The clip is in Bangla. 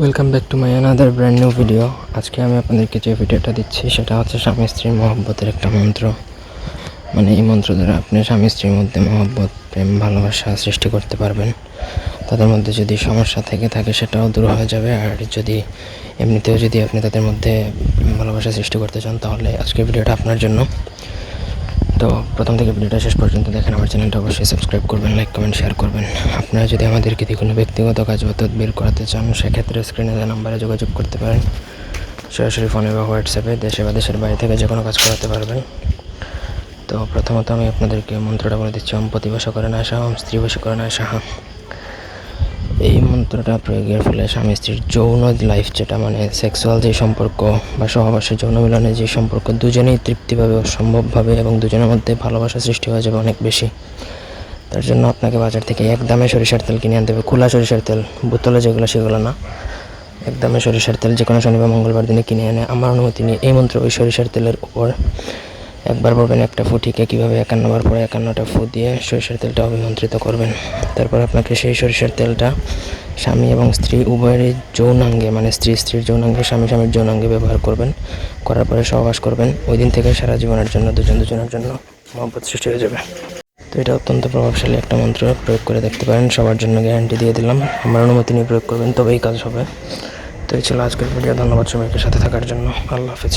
Welcome back to my another brand new video আজকে আমি আপনাদেরকে যে ভিডিওটা দিচ্ছি, সেটা হচ্ছে স্বামী স্ত্রীর মহব্বতের একটা মন্ত্র। মানে এই মন্ত্র দ্বারা আপনি স্বামী স্ত্রীর মধ্যে মহব্বত, প্রেম, ভালোবাসা সৃষ্টি করতে পারবেন। তাদের মধ্যে যদি সমস্যা থেকে থাকে, সেটাও দূর হয়ে যাবে। আর যদি এমনিতেও যদি আপনি তাদের মধ্যে ভালোবাসা সৃষ্টি করতে চান, তাহলে আজকের ভিডিওটা আপনার জন্য। তো প্রথম থেকে ভিডিওটা শেষ পর্যন্ত দেখেন আমার চ্যানেলটা অবশ্যই সাবস্ক্রাইব করবেন লাইক কমেন্ট শেয়ার করবেন। আপনারা যদি আমাদেরকে দিয়ে কোনো ব্যক্তিগত কাজ অর্থাৎ বের করাতে চান, সেক্ষেত্রে স্ক্রিনে দেওয়া নাম্বারে যোগাযোগ করতে পারেন। সরাসরি ফোনে বা হোয়াটসঅ্যাপে দেশে বা দেশের বাইরে থেকে যে কোনো কাজ করাতে পারবেন। তো প্রথমত আমি আপনাদেরকে মন্ত্রটা বলে দিচ্ছি, ওম প্রতিবাস করে না সাহা ওম স্ত্রী বসে করে না সাহা মন্ত্রটা প্রয়োগের ফলে স্বামী স্ত্রীর যৌন লাইফ যেটা মানে সেক্সুয়াল যে সম্পর্ক বা সহবাসের যৌন মিলনে যে সম্পর্ক দুজনেই তৃপ্তিভাবে ও সম্ভবভাবে এবং দুজনের মধ্যে ভালোবাসা সৃষ্টি হয়ে যাবে অনেক বেশি। তার জন্য আপনাকে বাজার থেকে এক দামে সরিষার তেল কিনে আনতে হবে। খোলা সরিষার তেল, বোতলে যেগুলো সেগুলো না। এক দামে সরিষার তেল যে কোনো শনিবার, মঙ্গলবার দিনে কিনে এনে আমার অনুমতি নিয়ে এই মন্ত্র ওই সরিষার তেলের উপর একবার বলবেন একটা ফুটিকে কীভাবে একান্নবার পরে একান্নটা ফু দিয়ে সরিষার তেলটা অভিমন্ত্রিত করবেন। তারপর আপনাকে সেই সরিষার তেলটা স্বামী এবং স্ত্রী উভয়েরই যৌনাঙ্গে মানে স্ত্রী, স্ত্রীর যৌনাঙ্গে, স্বামী, স্বামীর যৌনাঙ্গে ব্যবহার করবেন। করার পরে সহবাস করবেন। ওই দিন থেকে সারা জীবনের জন্য, দুজন দুজনের জন্য মহব্বত সৃষ্টি হয়ে যাবে। তো এটা অত্যন্ত প্রভাবশালী একটা মন্ত্র, প্রয়োগ করে দেখতে পারেন। সবার জন্য গ্যারান্টি দিয়ে দিলাম। আমার অনুমতি নিয়ে প্রয়োগ করবেন, তবেই কাজ হবে। তো এই ছিল আজকের ভিডিও। ধন্যবাদ সবাইকে সাথে থাকার জন্য। আল্লাহ হাফিজ।